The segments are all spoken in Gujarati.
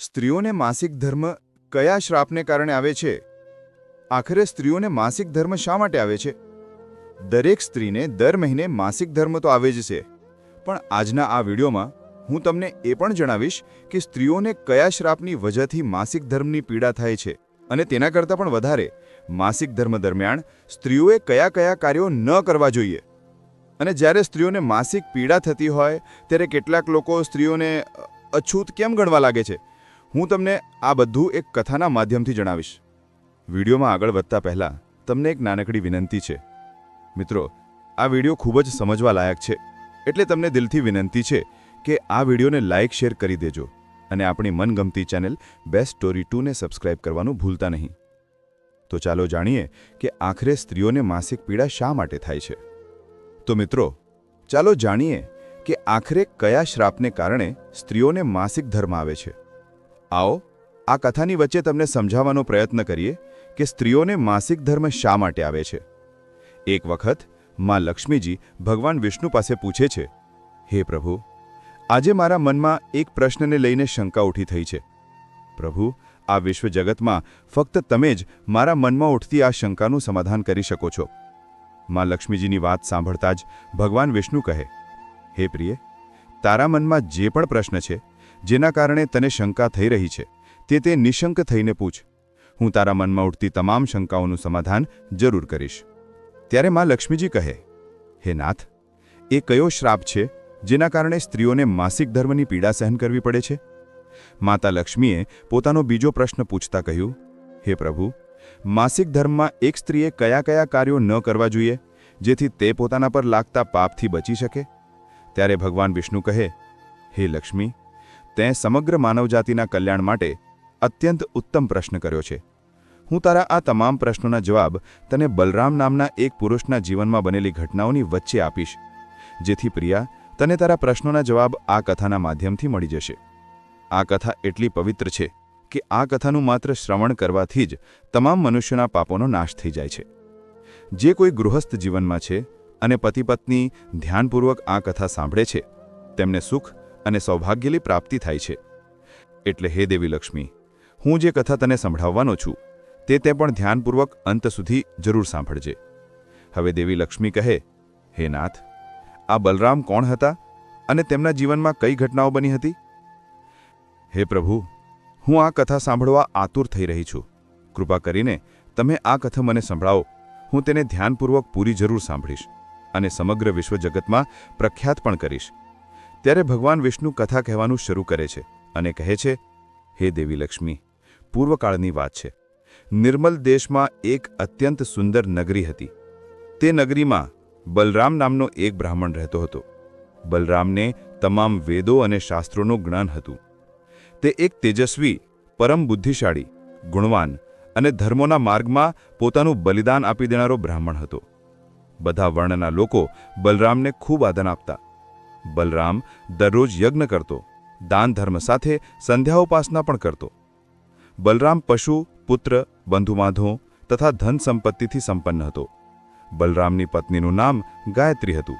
સ્ત્રીઓને માસિક ધર્મ કયા શ્રાપને કારણે આવે છે? આખરે સ્ત્રીઓને માસિક ધર્મ શા માટે આવે છે? દરેક સ્ત્રીને દર મહિને માસિક ધર્મ તો આવે જ છે. પણ આજના આ વિડીયોમાં હું તમને એ પણ જણાવીશ કે સ્ત્રીઓને કયા શ્રાપની વજહથી માસિક ધર્મની પીડા થાય છે અને તેના કરતાં પણ વધારે માસિક ધર્મ દરમિયાન સ્ત્રીઓએ કયા કયા કાર્યો ન કરવા જોઈએ. અને જ્યારે સ્ત્રીઓને માસિક પીડા થતી હોય, ત્યારે કેટલાક લોકો સ્ત્રીઓને અછૂત કેમ ગણવા લાગે છે? હું તમને આ બધું એક કથાના માધ્યમથી જણાવીશ. વિડીયોમાં આગળ વધતા પહેલાં તમને એક નાનકડી વિનંતી છે. મિત્રો, આ વીડિયો ખૂબ જ સમજવા લાયક છે. એટલે તમને દિલથી વિનંતી છે કે આ વિડીયોને લાઇક, શેર કરી દેજો અને આપણી મનગમતી ચેનલ બેસ્ટ સ્ટોરી ટુને સબસ્ક્રાઇબ કરવાનું ભૂલતા નહીં. તો ચાલો જાણીએ કે આખરે સ્ત્રીઓને માસિક પીડા શા માટે થાય છે. તો મિત્રો, ચાલો જાણીએ કે આખરે કયા શ્રાપને કારણે સ્ત્રીઓને માસિક ધર્મ આવે છે. આવો, આ કથાની વચ્ચે તમને સમજાવવાનો પ્રયત્ન કરીએ કે સ્ત્રીઓને માસિક ધર્મ શા માટે આવે છે. એક વખતમાં લક્ષ્મીજી ભગવાન વિષ્ણુ પાસે પૂછે છે, હે પ્રભુ, આજે મારા મનમાં એક પ્રશ્નને લઈને શંકા ઊઠી થઈ છે. પ્રભુ, આ વિશ્વ જગતમાં ફક્ત તમે જ મારા મનમાં ઉઠતી આ શંકાનું સમાધાન કરી શકો છો. માં લક્ષ્મીજીની વાત સાંભળતા જ ભગવાન વિષ્ણુ કહે, હે પ્રિય, તારા મનમાં જે પણ પ્રશ્ન છે જેના કારણે તને શંકા થઈ રહી છે, તે તે નિશંક થઈને પૂછ. હું તારા મનમાં ઉઠતી તમામ શંકાઓનું સમાધાન જરૂર કરીશ. ત્યારે માં લક્ષ્મીજી કહે, હે નાથ, એ કયો શ્રાપ છે જેના કારણે સ્ત્રીઓને માસિક ધર્મની પીડા સહન કરવી પડે છે? માતા લક્ષ્મીએ પોતાનો બીજો પ્રશ્ન પૂછતા કહ્યું, હે પ્રભુ, માસિક ધર્મમાં એક સ્ત્રીએ કયા કયા કાર્યો ન કરવા જોઈએ, જેથી તે પોતાના પર લાગતા પાપથી બચી શકે? ત્યારે ભગવાન વિષ્ણુ કહે, હે લક્ષ્મી તેં સમગ્ર માનવજાતિના કલ્યાણ માટે અત્યંત ઉત્તમ પ્રશ્ન કર્યો છે. હું તારા આ તમામ પ્રશ્નોના જવાબ તને બલરામ નામના એક પુરુષના જીવનમાં બનેલી ઘટનાઓની વચ્ચે આપીશ. જેથી પ્રિયા, તને તારા પ્રશ્નોના જવાબ આ કથાના માધ્યમથી મળી જશે. આ કથા એટલી પવિત્ર છે કે આ કથાનું માત્ર શ્રવણ કરવાથી જ તમામ મનુષ્યના પાપોનો નાશ થઈ જાય છે. જે કોઈ ગૃહસ્થ જીવનમાં છે અને પતિ પત્ની ધ્યાનપૂર્વક આ કથા સાંભળે છે, તેમને સુખ અને સૌભાગ્યની પ્રાપ્તિ થાય છે. એટલે હે દેવી લક્ષ્મી, હું જે કથા તને સંભળાવવાનો છું, તે તે પણ ધ્યાનપૂર્વક અંત સુધી જરૂર સાંભળજે. હવે દેવી લક્ષ્મી કહે, હે નાથ, આ બલરામ કોણ હતા અને તેમના જીવનમાં કઈ ઘટનાઓ બની હતી? હે પ્રભુ, હું આ કથા સાંભળવા આતુર થઈ રહી છું. કૃપા કરીને તમે આ કથા મને સંભળાવો. હું તેને ધ્યાનપૂર્વક પૂરી જરૂર સાંભળીશ અને સમગ્ર વિશ્વ જગતમાં પ્રખ્યાત પણ કરીશ. ત્યારે ભગવાન વિષ્ણુ કથા કહેવાનું શરૂ કરે છે અને કહે છે, હે દેવી લક્ષ્મી, પૂર્વકાળની વાત છે. નિર્મલ દેશમાં એક અત્યંત સુંદર નગરી હતી. તે નગરીમાં બલરામ નામનો એક બ્રાહ્મણ રહેતો હતો. બલરામને તમામ વેદો અને શાસ્ત્રોનું જ્ઞાન હતું. તે એક તેજસ્વી, પરમ બુદ્ધિશાળી, ગુણવાન અને ધર્મોના માર્ગમાં પોતાનું બલિદાન આપી દેનારો બ્રાહ્મણ હતો. બધા વર્ણના લોકો બલરામને ખૂબ આદન આપતા બલરામ દરરોજ યજ્ઞ કરતો દાન ધર્મ સાથે સંધ્યાઓપાસના પણ કરતો. બલરામ પશુ, પુત્ર બંધુમાધો તથા ધન સંપત્તિથી સંપન્ન હતો. બલરામની પત્નીનું નામ ગાયત્રી હતું.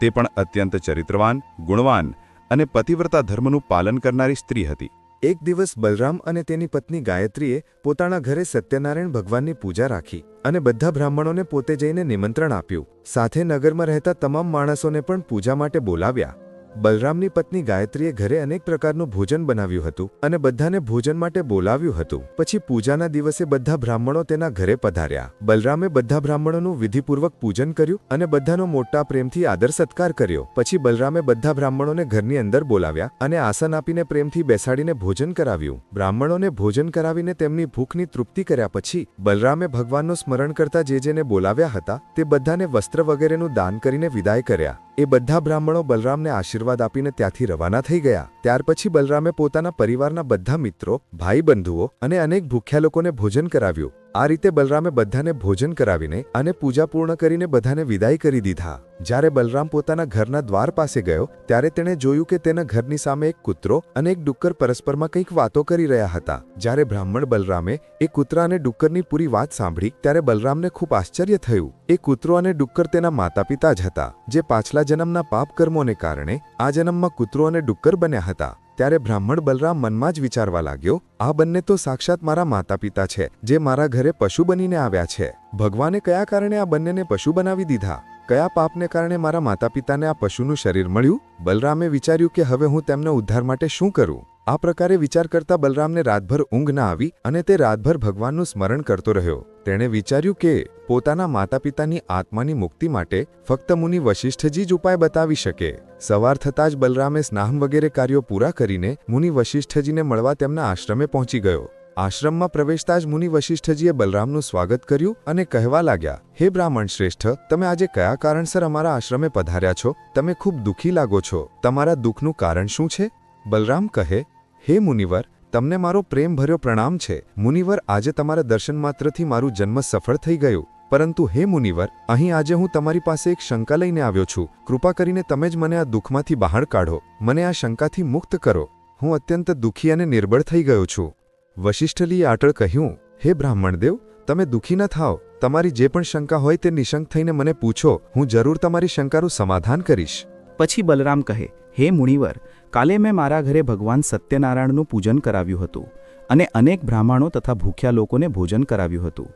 તે પણ અત્યંત ચરિત્રવાન, ગુણવાન અને પતિવ્રતા ધર્મનું પાલન કરનારી સ્ત્રી હતી. એક દિવસ બલરામ અને તેની પત્ની ગાયત્રીએ પોતાના ઘરે સત્યનારાયણ ભગવાનની પૂજા રાખી અને બધા બ્રાહ્મણોને પોતે જઈને નિમંત્રણ આપ્યું. સાથે નગરમાં રહેતા તમામ માણસોને પણ પૂજા માટે બોલાવ્યા. બલરામની પત્ની ગાયત્રીએ ઘરે અનેક પ્રકારનું ભોજન બનાવ્યું હતું અને બધાને ભોજન માટે બોલાવ્યું હતું. પછી પૂજાના દિવસે બધા બ્રાહ્મણો તેના ઘરે પધાર્યા. બલરામે બધા બ્રાહ્મણોનું વિધિપૂર્વક પૂજન કર્યું અને બધાનો મોટા પ્રેમથી આદર સત્કાર કર્યો. પછી બલરામે બધા બ્રાહ્મણોને ઘરની અંદર બોલાવ્યા અને આસન આપીને પ્રેમથી બેસાડીને ભોજન કરાવ્યું. બ્રાહ્મણોને ભોજન કરાવીને તેમની ભૂખની તૃપ્તિ કર્યા પછી બલરામે ભગવાનનું સ્મરણ કરતા જે જેને બોલાવ્યા હતા તે બધાને વસ્ત્ર વગેરેનું દાન કરીને વિદાય કર્યા. એ બધા બ્રાહ્મણો બલરામને આશીર્વાદ આપીને ત્યાંથી રવાના થઈ ગયા. ત્યાર પછી બલરામે પોતાના પરિવારના બધા મિત્રો, ભાઈ બંધુઓ અને અનેક ભૂખ્યા લોકોને ભોજન કરાવ્યું. આ રીતે બલરામે બધાને ભોજન કરાવીને અને પૂજા પૂર્ણ કરીને બધાને વિદાય કરી દીધા. જ્યારે બલરામ પોતાના ઘરના દ્વાર પાસે ગયો, ત્યારે તેણે જોયું કે તેના ઘરની સામે એક કૂતરો અને એક ડુક્કર પરસ્પરમાં કંઈક વાતો કરી રહ્યા હતા. જ્યારે બ્રાહ્મણ બલરામે એ કૂતરા અને ડુક્કરની પૂરી વાત સાંભળી, ત્યારે બલરામને ખૂબ આશ્ચર્ય થયું. એ કૂતરો અને ડુક્કર તેના માતા પિતા જ હતા, જે પાછલા જન્મના પાપ કર્મોને કારણે આ જન્મમાં કૂતરો અને ડુક્કર બન્યા હતા. ત્યારે બ્રાહ્મણ બલરામ મનમાં જ વિચારવા લાગ્યો, આ બંને તો સાક્ષાત મારા માતા પિતા છે, જે મારા ઘરે પશુ બનીને આવ્યા છે. ભગવાને કયા કારણે આ બંનેને પશુ બનાવી દીધા? કયા પાપને કારણે મારા માતા પિતાને આ પશુનું શરીર મળ્યું? બલરામે વિચાર્યું કે હવે હું તેમના ઉદ્ધાર માટે શું કરું? આ પ્રકારે વિચાર કરતા બલરામને રાતભર ઊંઘ ના આવી અને તે રાતભર ભગવાનનું સ્મરણ કરતો રહ્યો. તેણે વિચાર્યું કે પોતાના માતા પિતાની આત્માની મુક્તિ માટે ફક્ત મુનિ વશિષ્ઠજી જ ઉપાય બતાવી શકે. સવાર થતાં જ બલરામે સ્નાહમ વગેરે કાર્યો પૂરા કરીને મુનિ વશિષ્ઠજીને મળવા તેમના આશ્રમે પહોંચી ગયો. આશ્રમમાં પ્રવેશતા જ મુનિ વશિષ્ઠજીએ બલરામનું સ્વાગત કર્યું અને કહેવા લાગ્યા, હે બ્રાહ્મણ શ્રેષ્ઠ, તમે આજે કયા કારણસર અમારા આશ્રમે પધાર્યા છો? તમે ખૂબ દુઃખી લાગો છો. તમારા દુઃખનું કારણ શું છે? બલરામ કહે હે મુનિવર, તમને મારો પ્રેમભર્યો પ્રણામ છે. મુનિવર, આજે તમારા દર્શન માત્રથી મારું જન્મ સફળ થઈ ગયું. પરંતુ હે મુનિવર, અહીં આજે હું તમારી પાસે એક શંકા લઈને આવ્યો છું. કૃપા કરીને તમે જ મને આ દુઃખમાંથી બહાર કાઢો. મને આ શંકાથી મુક્ત કરો. હું અત્યંત દુઃખી અને નિર્બળ થઈ ગયો છું. વશિષ્ઠલીએ આટળ કહ્યું, હે બ્રાહ્મણદેવ, તમે દુઃખી ન થાઓ. તમારી જે પણ શંકા હોય તે નિશંક થઈને મને પૂછો. હું જરૂર તમારી શંકાનું સમાધાન કરીશ. પછી બલરામ કહે, હે મુનિવર કાલે મેં મારા ઘરે ભગવાન સત્યનારાયણનું પૂજન કરાવ્યું હતું અને અનેક બ્રાહ્મણો તથા ભૂખ્યા લોકોને ભોજન કરાવ્યું હતું.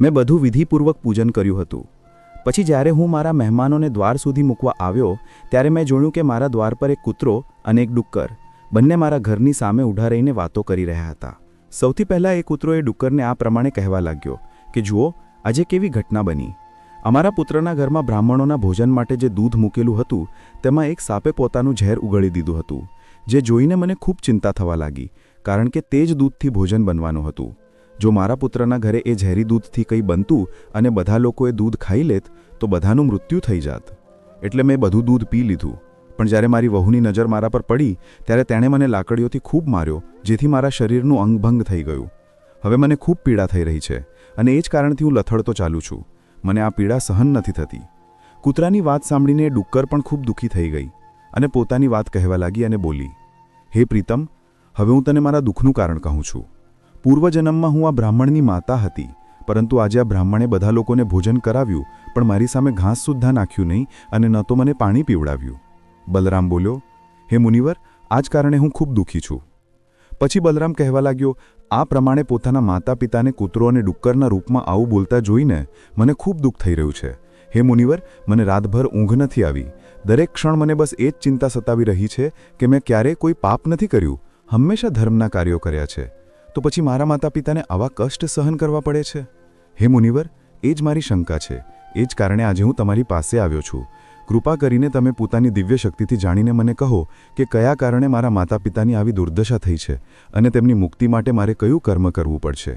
મેં બધું વિધિપૂર્વક પૂજન કર્યું હતું. પછી જ્યારે હું મારા મહેમાનોને દ્વાર સુધી મૂકવા આવ્યો, ત્યારે મેં જોયું કે મારા દ્વાર પર એક કૂતરો અને એક ડુક્કર બંને મારા ઘરની સામે ઊઢા રહીને વાતો કરી રહ્યા હતા. સૌથી પહેલાં એ કૂતરો એ ડુક્કરને આ પ્રમાણે કહેવા લાગ્યો કે, જુઓ, આજે કેવી ઘટના બની. અમારા પુત્રના ઘરમાં બ્રાહ્મણોના ભોજન માટે જે દૂધ મૂકેલું હતું, તેમાં એક સાપે પોતાનું ઝેર ઉગળી દીધું હતું, જે જોઈને મને ખૂબ ચિંતા થવા લાગી, કારણ કે તે જ દૂધથી ભોજન બનવાનું હતું. જો મારા પુત્રના ઘરે એ ઝેરી દૂધથી કંઈ બનતું અને બધા લોકો એ દૂધ ખાઈ લેત, તો બધાનું મૃત્યુ થઈ જાત. એટલે મેં બધું દૂધ પી લીધું. પણ જ્યારે મારી વહુની નજર મારા પર પડી, ત્યારે તેણે મને લાકડીઓથી ખૂબ માર્યો, જેથી મારા શરીરનું અંગભંગ થઈ ગયું. હવે મને ખૂબ પીડા થઈ રહી છે, અને એ જ કારણથી હું લથડતો ચાલું છું. મને આ પીડા સહન નથી થતી. કૂતરાની વાત સાંભળીને ડુક્કર પણ ખૂબ દુઃખી થઈ ગઈ અને પોતાની વાત કહેવા લાગી અને બોલી, હે પ્રીતમ, હવે હું તને મારા દુઃખનું કારણ કહું છું. પૂર્વજન્મમાં હું આ બ્રાહ્મણની માતા હતી, પરંતુ આજે આ બ્રાહ્મણે બધા લોકોને ભોજન કરાવ્યું, પણ મારી સામે ઘાસ સુદ્ધા નાખ્યું નહીં અને ન તો મને પાણી પીવડાવ્યું. બલરામ બોલ્યો, હે મુનિવર, આ જ કારણે હું ખૂબ દુઃખી છું. પછી બલરામ કહેવા લાગ્યો, આ પ્રમાણે પોતાના માતા પિતાને કૂતરો અને ડુક્કરના રૂપમાં આવું બોલતા જોઈને મને ખૂબ દુઃખ થઈ રહ્યું છે. હે મુનિવર, મને રાતભર ઊંઘ નથી આવી. દરેક ક્ષણ મને બસ એ જ ચિંતા સતાવી રહી છે કે મેં ક્યારેય કોઈ પાપ નથી કર્યું. હંમેશા ધર્મના કાર્યો કર્યા છે. તો પછી મારા માતા પિતાને આવા કષ્ટ સહન કરવા પડે છે? હે મુનિવર, એ જ મારી શંકા છે. એ જ કારણે આજે હું તમારી પાસે આવ્યો છું. કૃપા કરીને તમે પોતાની દિવ્ય શક્તિથી જાણીને મને કહો કે કયા કારણે મારા માતા પિતાની આવી દુર્દશા થઈ છે અને તેમની મુક્તિ માટે મારે કયું કર્મ કરવું પડશે?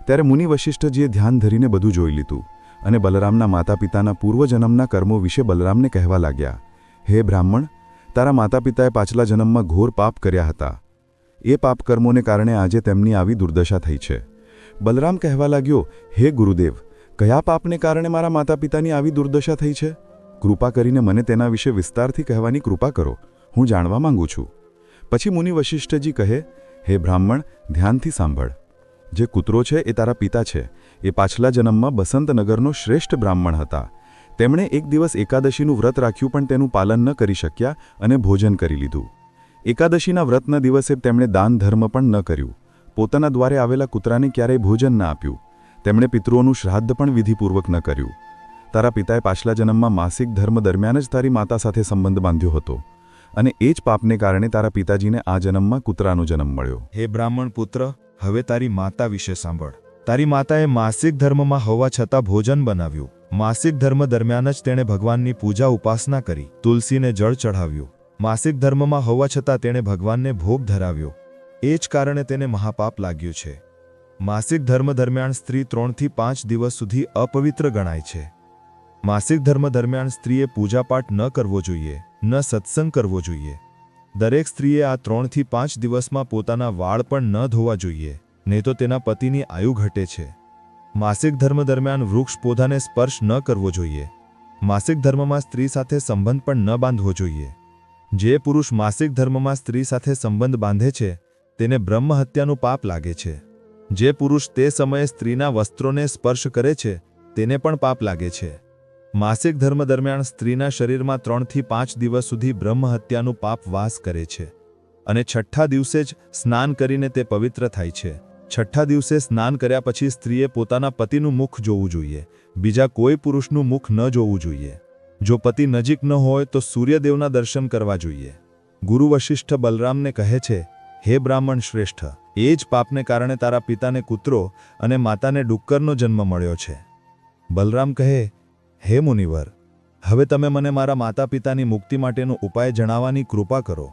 ત્યારે મુનિ વશિષ્ઠજીએ ધ્યાન ધરીને બધું જોઈ લીધું અને બલરામના માતા પિતાના પૂર્વજન્મના કર્મો વિશે બલરામને કહેવા લાગ્યા, હે બ્રાહ્મણ, તારા માતા પિતાએ પાછલા જન્મમાં ઘોર પાપ કર્યા હતા. એ પાપ કર્મોને કારણે આજે તેમની આવી દુર્દશા થઈ છે. બલરામ કહેવા લાગ્યો, હે ગુરુદેવ, કયા પાપને કારણે મારા માતા પિતાની આવી દુર્દશા થઈ છે? કૃપા કરીને મને તેના વિશે વિસ્તારથી કહેવાની કૃપા કરો. હું જાણવા માંગુ છું. પછી મુનિ વશિષ્ઠજી કહે, હે બ્રાહ્મણ, ધ્યાનથી સાંભળ. જે કૂતરો છે એ તારા પિતા છે. એ પાછલા જન્મમાં બસંતનગરનો શ્રેષ્ઠ બ્રાહ્મણ હતા. તેમણે એક દિવસ એકાદશીનું વ્રત રાખ્યું પણ તેનું પાલન ન કરી શક્યા અને ભોજન કરી લીધું. એકાદશીના વ્રતના દિવસે તેમણે દાન ધર્મ પણ ન કર્યું. પોતાના દ્વારે આવેલા કૂતરાને ક્યારેય ભોજન ન આપ્યું. તેમણે પિતૃઓનું શ્રાદ્ધ પણ વિધિપૂર્વક ન કર્યું. તારા પિતાએ પાછલા જન્મમાં માસિક ધર્મ દરમિયાન જ તારી માતા સાથે સંબંધ બાંધ્યો હતો અને એ જ પાપને કારણે તારા પિતાજીને આ જન્મમાં કૂતરાનો જન્મ મળ્યો. હે બ્રાહ્મણ પુત્ર, હવે તારી માતા વિશે સાંભળ. તારી માતાએ માસિક ધર્મમાં હોવા છતાં ભોજન બનાવ્યું. માસિક ધર્મ દરમિયાન જ તેણે ભગવાનની પૂજા ઉપાસના કરી, તુલસીને જળ ચઢાવ્યું. માસિક ધર્મમાં હોવા છતાં તેણે ભગવાનને ભોગ ધરાવ્યો. એ જ કારણે તેને મહાપાપ લાગ્યું છે. માસિક ધર્મ દરમિયાન સ્ત્રી ત્રણથી પાંચ દિવસ સુધી અપવિત્ર ગણાય છે. માસિક ધર્મ દરમિયાન સ્ત્રીએ પૂજાપાઠ ન કરવો જોઈએ, ન સત્સંગ કરવો જોઈએ. દરેક સ્ત્રીએ આ ત્રણથી પાંચ દિવસમાં પોતાના વાળ પણ ન ધોવા જોઈએ, નહીં તો તેના પતિની આયુ ઘટે છે. માસિક ધર્મ દરમિયાન વૃક્ષ પોધાને સ્પર્શ ન કરવો જોઈએ. માસિક ધર્મમાં સ્ત્રી સાથે સંબંધ પણ ન બાંધવો જોઈએ. જે પુરુષ માસિક ધર્મમાં સ્ત્રી સાથે સંબંધ બાંધે છે, તેને બ્રહ્મ હત્યાનું પાપ લાગે છે. જે પુરુષ તે સમયે સ્ત્રીના વસ્ત્રોને સ્પર્શ કરે છે, તેને પણ પાપ લાગે છે. માસિક ધર્મ દરમિયાન સ્ત્રીના શરીરમાં ત્રણથી પાંચ દિવસ સુધી બ્રહ્મ હત્યાનું પાપ વાસ કરે છે. અને છઠ્ઠા દિવસે જ સ્નાન કરીને તે પવિત્ર થાય છે. છઠ્ઠા દિવસે સ્નાન કર્યા પછી સ્ત્રીએ પોતાના પતિનું મુખ જોવું જોઈએ. બીજા કોઈ પુરુષનું મુખ ન જોવું જોઈએ. જો પતિ નજીક ન હોય તો સૂર્યદેવના દર્શન કરવા જોઈએ. ગુરુ વશિષ્ઠ બલરામને કહે છે, હે બ્રાહ્મણ શ્રેષ્ઠ, એ જ પાપને કારણે તારા પિતાને કૂતરો અને માતાને ડુક્કરનો જન્મ મળ્યો છે. બલરામ કહે હે મુનિવર, હવે તમે મને મારા માતા પિતાની મુક્તિ માટેનો ઉપાય જણાવવાની કૃપા કરો.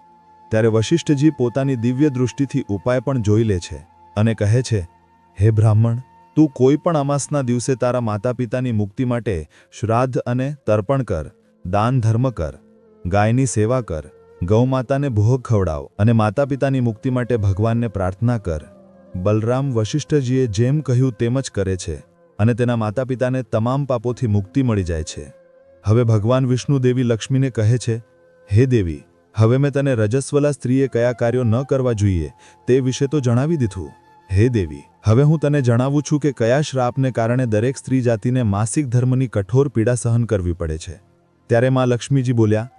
ત્યારે વશિષ્ઠજી પોતાની દિવ્ય દૃષ્ટિથી ઉપાય પણ જોઈ લે છે અને કહે છે, હે બ્રાહ્મણ, તું કોઈ પણ અમાસના દિવસે તારા માતા પિતાની મુક્તિ માટે શ્રાદ્ધ અને તર્પણ કર, દાન ધર્મ કર, ગાયની સેવા કર, ગૌમાતાને ભોગ ખવડાવ અને માતા પિતાની મુક્તિ માટે ભગવાનને પ્રાર્થના કર. બલરામ વશિષ્ઠજીએ જેમ કહ્યું તેમ જ કરે છે. અને તેના માતા પિતાને તમામ પાપોથી મુક્તિ મળી જાય છે. હવે ભગવાન વિષ્ણુ દેવી લક્ષ્મીને કહે છે, હે દેવી, હવે મેં તને રજસ્વલા સ્ત્રીએ કયા કાર્યો ન કરવા જોઈએ તે વિશે તો જણાવી દીધું. હે દેવી, હવે હું તને જણાવું છું કે કયા શ્રાપને કારણે દરેક સ્ત્રી જાતિને માસિક ધર્મની કઠોર પીડા સહન કરવી પડે છે. ત્યારે માં લક્ષ્મીજી બોલ્યા,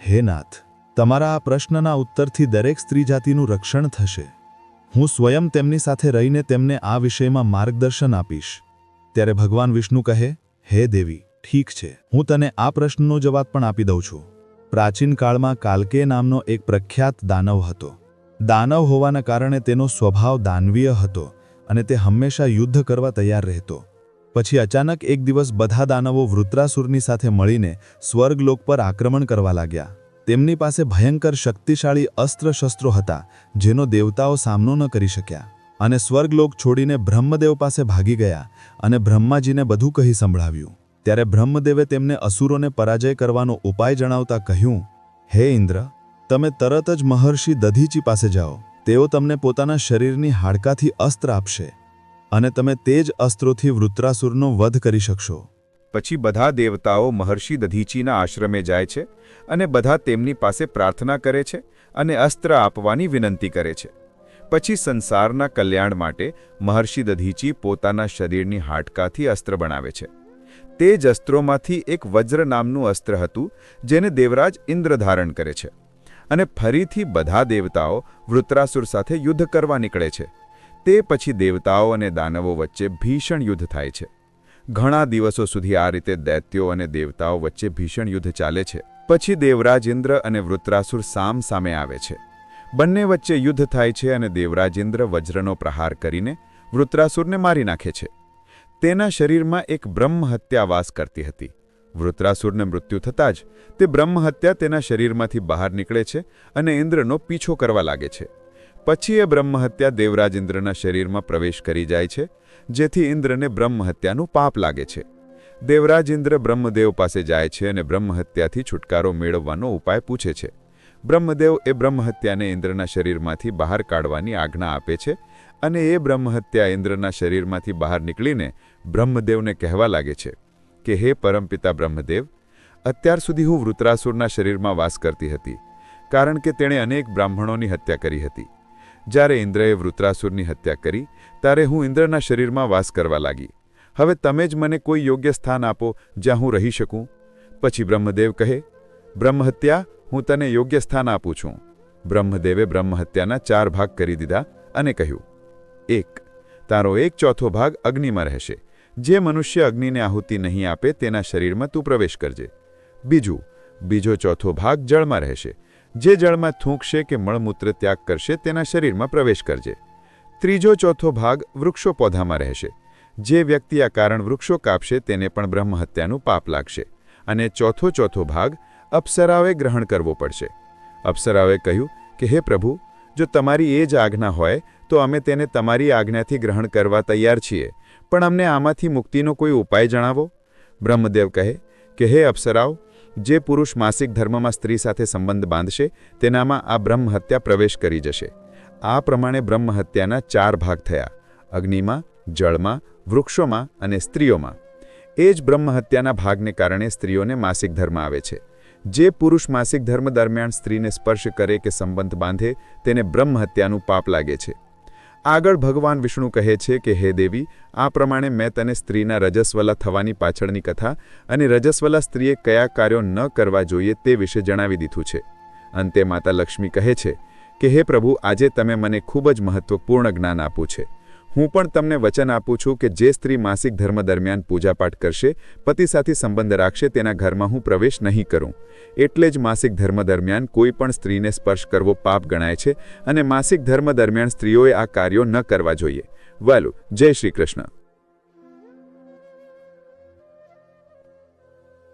હે નાથ, તમારા આ પ્રશ્નના ઉત્તરથી દરેક સ્ત્રી જાતિનું રક્ષણ થશે. હું સ્વયં તેમની સાથે રહીને તેમને આ વિષયમાં માર્ગદર્શન આપીશ. ત્યારે ભગવાન વિષ્ણુ કહે, હે દેવી, ઠીક છે, હું તને આ પ્રશ્નનો જવાબ પણ આપી દઉં છું. પ્રાચીન કાળમાં કાલકે નામનો એક પ્રખ્યાત દાનવ હતો. દાનવ હોવાના કારણે તેનો સ્વભાવ દાનવીય હતો અને તે હંમેશા યુદ્ધ કરવા તૈયાર રહેતો. પછી અચાનક એક દિવસ બધા દાનવો વૃત્રાસુરની સાથે મળીને સ્વર્ગલોક પર આક્રમણ કરવા લાગ્યા. તેમની પાસે ભયંકર શક્તિશાળી અસ્ત્રશસ્ત્રો હતા, જેનો દેવતાઓ સામનો ન કરી શક્યા. અને સ્વર્ગલોક છોડીને બ્રહ્મદેવ પાસે ભાગી ગયા અને બ્રહ્માજીને બધું કહી સંભળાવ્યું. ત્યારે બ્રહ્મદેવે તેમને અસુરોને પરાજય કરવાનો ઉપાય જણાવતા કહ્યું, હે ઇન્દ્ર, તમે તરત જ મહર્ષિ દધીચી પાસે જાઓ. તેઓ તમને પોતાના શરીરની હાડકાથી અસ્ત્ર આપશે અને તમે તે જ અસ્ત્રોથી વૃત્રાસુરનો વધ કરી શકશો. પછી બધા દેવતાઓ મહર્ષિ દધીચીના આશ્રમે જાય છે અને બધા તેમની પાસે પ્રાર્થના કરે છે અને અસ્ત્ર આપવાની વિનંતી કરે છે. પછી સંસારના કલ્યાણ માટે મહર્ષિ દધીચી પોતાના શરીરની હાડકાથી અસ્ત્ર બનાવે છે. તે જ અસ્ત્રોમાંથી એક વજ્ર નામનું અસ્ત્ર હતું, જેને દેવરાજ ઇન્દ્ર ધારણ કરે છે. અને ફરીથી બધા દેવતાઓ વૃત્રાસુર સાથે યુદ્ધ કરવા નીકળે છે. તે પછી દેવતાઓ અને દાનવો વચ્ચે ભીષણ યુદ્ધ થાય છે. ઘણા દિવસો સુધી આ રીતે દૈત્યો અને દેવતાઓ વચ્ચે ભીષણ યુદ્ધ ચાલે છે. પછી દેવરાજ ઇન્દ્ર અને વૃત્રાસુર સામ સામે આવે છે. બંને વચ્ચે યુદ્ધ થાય છે અને દેવરાજેન્દ્ર વજ્રનો પ્રહાર કરીને વૃત્રાસુરને મારી નાખે છે. તેના શરીરમાં એક બ્રહ્મહત્યા વાસ કરતી હતી. વૃત્રાસુરને મૃત્યુ થતાં જ તે બ્રહ્મહત્યા તેના શરીરમાંથી બહાર નીકળે છે અને ઇન્દ્રનો પીછો કરવા લાગે છે. પછી એ બ્રહ્મહત્યા દેવરાજ ઇન્દ્રના શરીરમાં પ્રવેશ કરી જાય છે, જેથી ઇન્દ્રને બ્રહ્મહત્યાનું પાપ લાગે છે. દેવરાજ ઇન્દ્ર બ્રહ્મદેવ પાસે જાય છે અને બ્રહ્મહત્યાથી છુટકારો મેળવવાનો ઉપાય પૂછે છે. બ્રહ્મદેવ એ બ્રહ્મહત્યાને ઇન્દ્રના શરીરમાંથી બહાર કાઢવાની આજ્ઞા આપે છે અને એ બ્રહ્મહત્યા ઇન્દ્રના શરીરમાંથી બહાર નીકળીને બ્રહ્મદેવને કહેવા લાગે છે કે, હે પરમપિતા બ્રહ્મદેવ, અત્યાર સુધી હું વૃત્રાસુરના શરીરમાં વાસ કરતી હતી, કારણ કે તેણે અનેક બ્રાહ્મણોની હત્યા કરી હતી. જ્યારે ઇન્દ્રએ વૃત્રાસુરની હત્યા કરી, ત્યારે હું ઇન્દ્રના શરીરમાં વાસ કરવા લાગી. હવે તમે જ મને કોઈ યોગ્ય સ્થાન આપો જ્યાં હું રહી શકું? પછી બ્રહ્મદેવ કહે બ્રહ્મહત્યા, હું તને યોગ્ય સ્થાન આપું છું. બ્રહ્મદેવે બ્રહ્મહત્યાના ચાર ભાગ કરી દીધા અને કહ્યું, એક, તારો એક ચોથો ભાગ અગ્નિમાં રહેશે. જે મનુષ્ય અગ્નિને આહુતિ નહીં આપે, તેના શરીરમાં તું પ્રવેશ કરજે. બીજું, બીજો ચોથો ભાગ જળમાં રહેશે. જે જળમાં થૂંકશે કે મળમૂત્ર ત્યાગ કરશે, તેના શરીરમાં પ્રવેશ કરજે. ત્રીજો ચોથો ભાગ વૃક્ષો પૌધામાં રહેશે. જે વ્યક્તિ આ કારણ વૃક્ષો કાપશે, તેને પણ બ્રહ્મહત્યાનું પાપ લાગશે. અને ચોથો ચોથો ભાગ અપ્સરાઓએ ગ્રહણ કરવો પડશે. અપ્સરાઓએ કહ્યું કે, હે પ્રભુ, જો તમારી એ જ આજ્ઞા હોય, તો અમે તેને તમારી આજ્ઞાથી ગ્રહણ કરવા તૈયાર છીએ. પણ અમને આમાંથી મુક્તિનો કોઈ ઉપાય જણાવો? બ્રહ્મદેવ કહે કે, હે અપ્સરાઓ, જે પુરુષ માસિક ધર્મમાં સ્ત્રી સાથે સંબંધ બાંધશે, તેનામાં આ બ્રહ્મહત્યા પ્રવેશ કરી જશે. આ પ્રમાણે બ્રહ્મહત્યાના ચાર ભાગ થયા. અગ્નિમાં, જળમાં, વૃક્ષોમાં અને સ્ત્રીઓમાં. એ જ બ્રહ્મહત્યાના ભાગને કારણે સ્ત્રીઓને માસિક ધર્મ આવે છે. જે પુરુષ માસિક ધર્મ દરમિયાન સ્ત્રીને સ્પર્શ કરે કે સંબંધ બાંધે, તેને બ્રહ્મ હત્યાનું પાપ લાગે છે. આગળ ભગવાન વિષ્ણુ કહે છે કે, હે દેવી, આ પ્રમાણે મેં તને સ્ત્રીના રજસ્વલા થવાની પાછળની કથા અને રજસ્વલા સ્ત્રીએ કયા કાર્યો ન કરવા જોઈએ તે વિશે જણાવી દીધું છે. અંતે માતા લક્ષ્મી કહે છે કે, હે પ્રભુ, આજે તમે મને ખૂબ જ મહત્વપૂર્ણ જ્ઞાન આપ્યું છે. હું પણ તમને વચન આપું છું કે જે સ્ત્રી માસિક ધર્મ દરમિયાન પૂજાપાઠ કરશે, પતિ સાથે સંબંધ રાખશે, તેના ઘરમાં હું પ્રવેશ નહીં કરું. એટલે જ માસિક ધર્મ દરમિયાન કોઈ પણ સ્ત્રીને સ્પર્શ કરવો પાપ ગણાય છે અને માસિક ધર્મ દરમિયાન સ્ત્રીઓએ આ કાર્યો ન કરવા જોઈએ. વાલું. જય શ્રી કૃષ્ણ.